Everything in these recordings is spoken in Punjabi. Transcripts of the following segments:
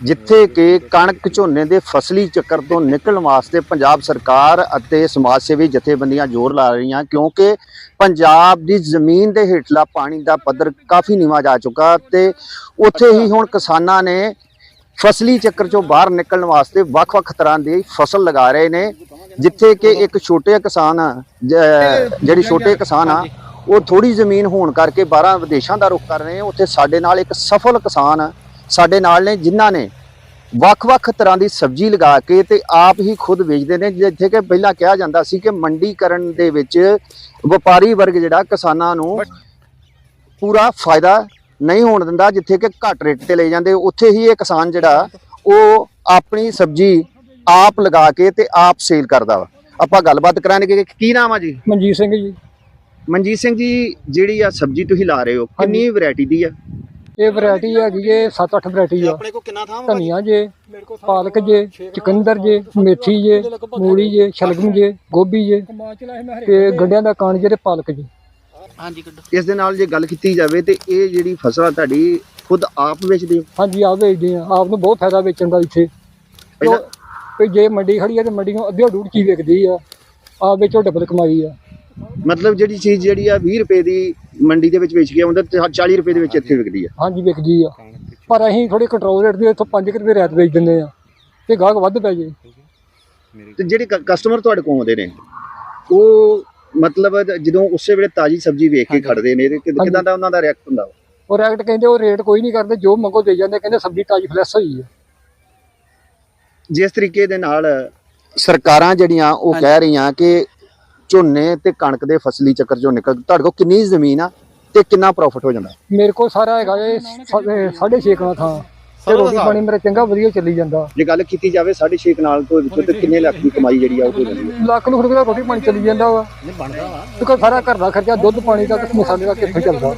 ਜਿੱਥੇ ਕਿ ਕਣਕ ਝੋਨੇ ਦੇ ਫਸਲੀ ਚੱਕਰ ਤੋਂ ਨਿਕਲਣ ਵਾਸਤੇ ਪੰਜਾਬ ਸਰਕਾਰ ਅਤੇ ਸਮਾਜ ਸੇਵੀ ਜਥੇਬੰਦੀਆਂ ਜ਼ੋਰ ਲਾ ਰਹੀਆਂ, ਕਿਉਂਕਿ ਪੰਜਾਬ ਦੀ ਜ਼ਮੀਨ ਦੇ ਹੇਠਲਾ ਪਾਣੀ ਦਾ ਪੱਧਰ ਕਾਫੀ ਨੀਵਾਂ ਜਾ ਚੁੱਕਾ ਤੇ ਉੱਥੇ ਹੀ ਹੁਣ ਕਿਸਾਨਾਂ ਨੇ ਫਸਲੀ ਚੱਕਰ ਚੋਂ ਬਾਹਰ ਨਿਕਲਣ ਵਾਸਤੇ ਵੱਖ-ਵੱਖ ਤਰ੍ਹਾਂ ਦੀ ਫਸਲ ਲਗਾ ਰਹੇ ਨੇ, ਜਿੱਥੇ ਕਿ ਇੱਕ ਛੋਟੇ ਕਿਸਾਨ ਜਿਹੜੀ ਛੋਟੇ ਕਿਸਾਨ ਆ, ਉਹ ਥੋੜੀ ਜ਼ਮੀਨ ਹੋਣ ਕਰਕੇ 12 ਵਿਦੇਸ਼ਾਂ ਦਾ ਰੁਖ ਕਰ ਰਹੇ ਉੱਥੇ ਸਾਡੇ ਨਾਲ ਇੱਕ ਸਫਲ ਕਿਸਾਨ ਸਾਡੇ ਨਾਲ ਨੇ ਜਿਨ੍ਹਾਂ ਨੇ ਵੱਖ-ਵੱਖ ਤਰ੍ਹਾਂ ਦੀ ਸਬਜ਼ੀ ਲਗਾ ਕੇ ਤੇ ਆਪ ਹੀ ਖੁਦ ਵੇਚਦੇ ਨੇ ਜਿੱਥੇ ਕਿ ਪਹਿਲਾਂ ਕਿਹਾ ਜਾਂਦਾ ਸੀ ਕਿ ਮੰਡੀਕਰਨ ਦੇ ਵਿੱਚ ਵਪਾਰੀ ਵਰਗ ਜਿਹੜਾ ਕਿਸਾਨਾਂ ਨੂੰ ਪੂਰਾ ਫਾਇਦਾ ਨਹੀਂ ਹੋਣ ਦਿੰਦਾ ਜਿੱਥੇ ਕਿ ਘੱਟ ਰੇਟ ਤੇ ਲੈ ਜਾਂਦੇ। ਉੱਥੇ ਹੀ ਇਹ ਕਿਸਾਨ ਜਿਹੜਾ ਉਹ ਆਪਣੀ ਸਬਜ਼ੀ ਆਪ ਲਗਾ ਕੇ ਤੇ ਆਪ ਸੇਲ ਕਰਦਾ ਵਾ। ਆਪਾਂ ਗੱਲਬਾਤ ਕਰਾਂਗੇ ਕਿ ਕੀ ਨਾਮ ਆ ਜੀ? ਮਨਜੀਤ ਸਿੰਘ ਜੀ। ਮਨਜੀਤ ਸਿੰਘ ਜੀ ਜਿਹੜੀ ਆ ਸਬਜ਼ੀ ਤੁਸੀਂ ਲਾ ਰਹੇ ਹੋ ਕਿੰਨੀ ਵੈਰਾਈਟੀ ਦੀ ਆ? ਇਹ ਵੈਰਾਈਟੀ ਹੈਗੀ ਏ 7-8 ਵੈਰਾਈਟੀ ਆ। ਕੋ ਕਿੰਨਾ ਥਾਂ ਧਨੀਆ ਜੇ ਪਾਲਕ ਜੇ ਚੁਕੰਦਰ ਜੇ ਮੇਥੀ ਜੇ ਮੂਲੀ ਜੇ ਸ਼ਲਗਮ ਜੇ ਗੋਭੀ ਜੇ ਤੇ ਗੰਡਿਆਂ ਦਾ ਕਾਣ ਜੇ ਤੇ ਪਾਲਕ ਜੇ। ਇਸ ਦੇ ਨਾਲ ਜੇ ਗੱਲ ਕੀਤੀ ਜਾਵੇ ਤੇ ਇਹ ਜਿਹੜੀ ਫਸਲ ਆ ਤੁਹਾਡੀ ਖੁਦ ਆਪ ਵੇਚਦੇ ਹੋ? ਹਾਂਜੀ ਆਪ ਵੇਚਦੇ ਆ। ਆਪ ਨੂੰ ਬਹੁਤ ਫਾਇਦਾ ਵੇਚਣ ਦਾ ਇੱਥੇ। ਪਹਿਲਾਂ ਕੋਈ ਜੇ ਮੰਡੀ ਖੜੀ ਆ ਤੇ ਮੰਡੀ ਨੂੰ ਅੱਧੇ ਡੂੜ ਕੀ ਵਿਕਦੀ ਆ। ਆਪ ਵਿੱਚੋਂ ਡਬਲ ਕਮਾਈ ਆ। ਮਤਲਬ ਜਿਹੜੀ ਚੀਜ਼ ਜਿਹੜੀ ਆ 20 ਰੁਪਏ ਦੀ ਮੰਡੀ ਦੇ ਵਿੱਚ ਵੇਚ ਕੇ ਆਉਂਦਾ ਤੇ 40 ਰੁਪਏ ਦੇ ਵਿੱਚ ਇੱਥੇ ਵਿਕਦੀ ਆ। ਹਾਂਜੀ ਵਿਕਦੀ ਆ। ਪਰ ਅਸੀਂ ਥੋੜੇ ਕੰਟਰੋਲ ਰੇਟ ਦੇ ਇੱਥੋਂ 5 ਰੁਪਏ ਰੈਤ ਵੇਚ ਦਿੰਦੇ ਆ ਤੇ ਗਾਹਕ ਵੱਧ ਪੈ ਜੇ। ਤੇ ਜਿਹੜੇ ਕਸਟਮਰ ਤੁਹਾਡੇ ਕੋਲ ਆਉਂਦੇ ਨੇ ਉਹ ਮਤਲਬ ਜਦੋਂ ਉਸੇ ਵੇਲੇ ਤਾਜੀ ਸਬਜ਼ੀ ਵੇਖ ਕੇ ਖੜਦੇ ਨੇ ਤੇ ਕਿਦ- ਦਾ ਉਹਨਾਂ ਦਾ ਰਿਐਕਟ ਹੁੰਦਾ ਵਾ? ਉਹ ਰੈਕਟ ਕਹਿੰਦੇ ਉਹ ਰੇਟ ਕੋਈ ਨਹੀਂ ਕਰਦੇ ਜੋ ਮੰਗੋ ਦੇ ਜਾਂਦੇ ਕਹਿੰਦੇ ਸਬਜ਼ੀ ਤਾਜੀ ਫਲੈਸ਼ ਹੋਈ ਆ। ਜਿਸ ਤਰੀਕੇ ਦੇ ਨਾਲ ਸਰਕਾਰਾਂ ਜਿਹੜੀਆਂ ਉਹ ਕਹਿ ਰਹੀਆਂ ਕਿ ਝੋਨੇ ਤੇ ਕਣਕ ਦੇ ਫਸਲੀ ਚੱਕਰ ਚੋਂ ਨਿਕਲ ਤੁਹਾਡੇ ਕੋਲ ਕਿੰਨੀ ਜ਼ਮੀਨ ਆ ਤੇ ਕਿੰਨਾ ਪ੍ਰੋਫਿਟ ਹੋ ਜਾਂਦਾ? ਮੇਰੇ ਕੋਲ ਸਾਰਾ ਹੈਗਾ ਇਹ ਸਾ- ਇਹ ਸਾਢੇ ਛੇ ਕਣਾ ਥਾਂ। ਤੇ ਰੋਟੀ ਪਾਣੀ ਮੇਰਾ ਚੰਗਾ ਵਧੀਆ ਚੱਲੀ ਜਾਂਦਾ। ਜੇ ਗੱਲ ਕੀਤੀ ਜਾਵੇ 6.5 ਕਨਾਲ ਤੋਂ ਵਿੱਚੋਂ ਤੇ ਕਿੰਨੇ ਲੱਖ ਦੀ ਕਮਾਈ ਜਿਹੜੀ ਆ ਉਹ ਹੋ ਜਾਂਦੀ ਹੈ? ਲੱਖ ਨੂੰ ਰੁਪਏ ਦਾ ਰੋਟੀ ਪਾਣੀ ਚੱਲੀ ਜਾਂਦਾ ਵਾ। ਕਿਉਂਕਿ ਸਾਰਾ ਘਰ ਦਾ ਖਰਚਾ ਦੁੱਧ ਪਾਣੀ ਦਾ ਮਸਾਲੇ ਦਾ ਕਿੱਥੇ ਚੱਲਦਾ?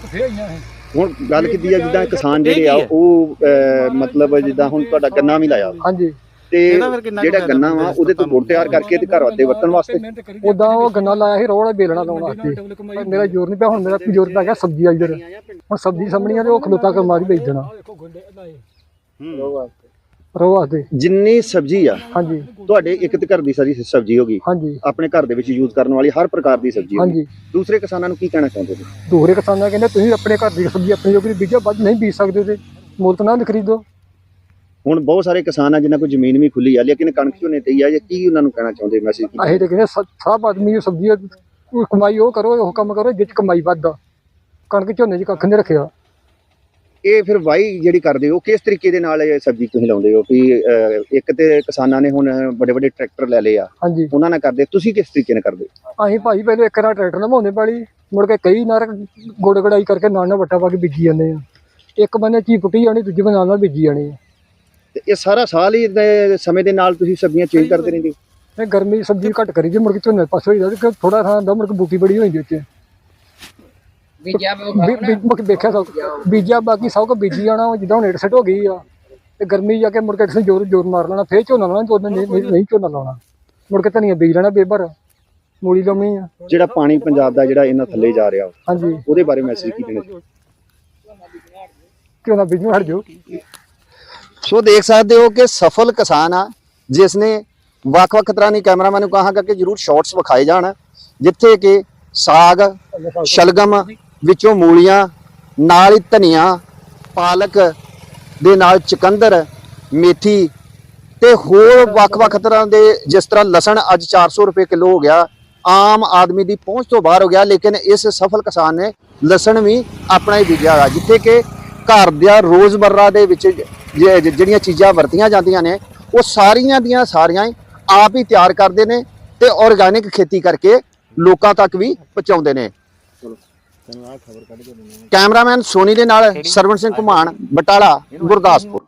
ਹੁਣ ਗੱਲ ਕੀਤੀ ਆ ਜਿੱਦਾਂ ਕਿਸਾਨ ਜਿਹੜੇ ਆ ਉਹ ਮਤਲਬ ਜਿੱਦਾਂ ਹੁਣ ਤੁਹਾਡਾ ਗੰਨਾ ਵੀ ਲਾਇਆ। ਹਾਂਜੀ। ਤੇ ਜਿਹੜਾ ਗੰਨਾ ਵਾ ਉਹਦੇ ਤੋਂ ਗੁੜ ਤਿਆਰ ਕਰਕੇ ਤੇ ਘਰ ਵਾਸਤੇ ਵਰਤਣ ਵਾਸਤੇ। ਉਦਾਂ ਉਹ ਗੰਨਾ ਲਾਇਆ ਸੀ ਰੋੜਾ ਬੇਲਣਾ ਲਾਉਣ ਵਾਸਤੇ। ਪਰ ਮੇਰਾ ਜ਼ੋਰ ਨਹੀਂ ਪਿਆ ਹੁਣ ਮੇਰਾ ਜ਼ੋਰ ਪੈ ਗਿਆ ਸਬਜ਼ੀ ਆ ਇੱਧਰ। ਹੁਣ ਸਬਜ਼ੀ ਸਾਹਮਣੀ ਆ ਤੇ ਉਹ ਖਲੋਤਾ ਕੇ ਮਾਰੀ ਵੇਚ ਦੇਣਾ ਰੋ ਵਾਸਤੇ। ਜਿੰਨੀ ਸਬਜ਼ੀ ਆ ਹਾਂਜੀ। ਤੁਹਾਡੇ ਇੱਕ ਤੇ ਘਰ ਦੀ ਸਾਰੀ ਸਬਜ਼ੀ ਹੋਗੀ ਹਾਂਜੀ। ਆਪਣੇ ਘਰ ਦੇ ਵਿੱਚ ਯੂਜ਼ ਕਰਨ ਵਾਲੀ ਹਰ ਪ੍ਰਕਾਰ ਦੀ ਸਬਜ਼ੀ ਹੋਗੀ ਹਾਂਜੀ। ਦੂਸਰੇ ਕਿਸਾਨਾਂ ਨੂੰ ਕੀ ਕਹਿਣਾ ਚਾਹੁੰਦੇ ਹੋ? ਦੂਸਰੇ ਕਿਸਾਨਾਂ ਕਹਿੰਦੇ ਤੁਸੀਂ ਆਪਣੇ ਘਰ ਦੀ ਸਬਜ਼ੀ ਆਪਣੇ ਜੋਗੀ ਬੀਜੋ ਵੱਧ ਨਹੀਂ ਬੀਜ ਸਕਦੇ ਤੇ ਮੁੱਲ ਤਾਂ ਨਾ ਖਰੀਦੋ। ਹੁਣ ਬਹੁਤ ਸਾਰੇ ਕਿਸਾਨ ਆ ਜਿਨ੍ਹਾਂ ਕੋਲ ਜ਼ਮੀਨ ਵੀ ਖੁੱਲੀ ਆ ਲੇਕਿਨ ਕਣਕ ਝੋਨੇ ਤੇ ਹੀ ਆ ਜਾਂ ਕੀ ਉਹਨਾਂ ਨੂੰ ਕਹਿਣਾ ਚਾਹੁੰਦੇ ਮੈਸੇਜ ਕੀ ਅਸੀਂ ਤੇ ਕਹਿੰਦੇ ਸਭ ਆਦਮੀ ਜੋ ਸਬਜ਼ੀ ਉਹ ਕਮਾਈ ਉਹ ਕਰੋ ਉਹ ਕੰਮ ਕਰੋ ਜਿੱਚ ਕਮਾਈ ਵੱਧ ਆ। ਕਣਕ ਝੋਨੇ 'ਚ ਕੱਖ ਨਹੀਂ ਰੱਖਿਆ। ਇਹ ਫਿਰ ਵਾਈ ਜਿਹੜੀ ਕਰਦੇ ਹੋ ਕਿਸ ਤਰੀਕੇ ਦੇ ਨਾਲ ਇਹ ਸਬਜ਼ੀ ਤੁਸੀਂ ਲਾਉਂਦੇ ਹੋ? ਵੀ ਅਹ, ਇੱਕ ਤੇ ਕਿਸਾਨਾਂ ਨੇ ਹੁਣ ਵੱਡੇ ਵੱਡੇ ਟਰੈਕਟਰ ਲੈ ਲਏ ਆ। ਹਾਂਜੀ। ਉਹਨਾਂ ਨਾਲ ਕਰਦੇ ਤੁਸੀਂ ਕਿਸ ਤਰੀਕੇ ਨਾਲ ਕਰਦੇ? ਅਸੀਂ ਭਾਈ ਪਹਿਲੇ ਇੱਕ ਰਾਂ ਟਰੈਕਟਰ ਲਵਾਉਂਦੇ ਪਾਲੀ ਮੁੜ ਕੇ ਕਈ ਨਰ ਗੋੜ ਗੜਾਈ ਕਰਕੇ ਨਾਲ ਨਾਲ ਵੱਟਾ ਪਾ ਕੇ ਬੀਜੀ ਜਾਂਦੇ ਆ। ਇੱਕ ਬੰਨੇ ਚੀ ਪੁੱਟੀ ਜਾਣੀ ਦੂਜੇ ਬੰਨੇ ਨਾਲ ਨਾਲ ਬੀਜੀ ਜਾਣੀ ਆ। ਤੇ ਇਹ ਸਾਰਾ ਸਾਲ ਹੀ ਸਮੇਂ ਦੇ ਨਾਲ ਤੁਸੀਂ ਸਬਜ਼ੀਆਂ ਚੇਂਜ ਕਰਦੇ ਰਹਿੰਦੇ ਹੋ। ਇਹ ਗਰਮੀ ਸਬਜ਼ੀ ਘੱਟ ਕਰੀ ਜੇ ਮੁੜ ਕੇ ਝੋਨੇ ਪਾਸੇ ਹੋ ਜਾਂਦਾ ਥੋੜਾ ਥਾਂ ਦਾ ਮੁੜ ਕੇ ਬੂਟੀ ਬੜੀ ਹੋ ਜਾਂਦੀ ਉੱਤੇ ਬੀਜਿਆ ਬੀ- ਬੀ- ਮੁੜ ਕੇ ਵੇਖਿਆ ਸਭ ਬੀਜਿਆ ਬਾਕੀ ਸਭ ਕੋ ਬੀਜੀ ਜਾਣਾ ਜਿੱਦਾਂ ਹੁਣ ਸੈਟ ਹੋ ਗਈ ਆ। ਤੇ ਗਰਮੀ ਜਾ ਕੇ ਮੁੜ ਕੇ ਕਿਸੇ ਜ਼ੋਰ ਜ਼ੋਰ ਮਾਰ ਲੈਣਾ ਫੇਰ ਝੋਨਾ ਲਾਉਣਾ ਝੋਨਾ ਨਹੀਂ ਨਹੀਂ- ਨਹੀਂ ਝੋਨਾ ਲਾਉਣਾ। ਮੁੜ ਕੇ ਧਨੀਆ ਬੀਜ ਲੈਣਾ ਬੇਬਰ ਮੂਲੀ ਲਾਉਣੀ ਆ। ਜਿਹੜਾ ਪਾਣੀ ਪੰਜਾਬ ਦਾ ਜਿਹੜਾ ਇਹਨਾਂ ਥੱਲੇ ਜਾ ਰਿਹਾ ਹਾਂਜੀ। ਉਹਦੇ ਬਾਰੇ ਮੈਸੇਜ ਕੀ ਦੇਣਾ ਝੋਨਾ ਬੀਜਣੋਂ ਹਟ ਜਾਓ। ਸੋ ਦੇਖ ਸਕਦੇ ਹੋ ਕਿ ਸਫਲ ਕਿਸਾਨ ਆ ਜਿਸ ਨੇ ਵੱਖ-ਵੱਖ ਤਰ੍ਹਾਂ ਦੀ ਕੈਮਰਾਮੈਨ ਨੂੰ ਕਹਾਂਗਾ ਕਿ ਜਰੂਰ ਸ਼ਾਰਟਸ ਵਿਖਾਏ ਜਾਣ, ਜਿੱਥੇ ਕਿ ਸਾਗ, ਸ਼ਲਗਮ ਵਿੱਚੋਂ ਮੂਲੀਆਂ, ਨਾਲ ਹੀ ਧਨੀਆ, ਪਾਲਕ ਦੇ ਨਾਲ ਚੁਕੰਦਰ, ਮੇਥੀ ਤੇ ਹੋਰ ਵੱਖ-ਵੱਖ ਤਰ੍ਹਾਂ ਦੇ ਜਿਸ ਤਰ੍ਹਾਂ ਲਸਣ ਅੱਜ 400 ਰੁਪਏ ਕਿਲੋ ਹੋ ਗਿਆ, ਆਮ ਆਦਮੀ ਦੀ ਪਹੁੰਚ ਤੋਂ ਬਾਹਰ ਹੋ ਗਿਆ, ਲੇਕਿਨ ਇਸ ਸਫਲ ਕਿਸਾਨ ਨੇ ਲਸਣ ਵੀ ਆਪਣਾ ਹੀ ਬੀਜਿਆ ਹੋਇਆ, ਜਿੱਥੇ ਕਿ ਘਰ ਦਾ ਰੋਜ਼ਮਰਰਾ ਦੇ ਵਿੱਚ ਜਿਹੜੀਆਂ ਚੀਜ਼ਾਂ ਵਰਤੀਆਂ ਜਾਂਦੀਆਂ ਨੇ ਉਹ ਸਾਰੀਆਂ ਦੀਆਂ ਸਾਰੀਆਂ ਆਪ ਹੀ ਤਿਆਰ ਕਰਦੇ ਨੇ ਤੇ ਆਰਗੈਨਿਕ ਖੇਤੀ ਕਰਕੇ ਲੋਕਾਂ ਤੱਕ ਵੀ ਪਹੁੰਚਾਉਂਦੇ ਨੇ। ਕੈਮਰਾਮੈਨ ਸੋਨੀ ਦੇ ਨਾਲ ਸਰਵਣ ਸਿੰਘ ਘੁਮਾਣ ਬਟਾਲਾ ਗੁਰਦਾਸਪੁਰ।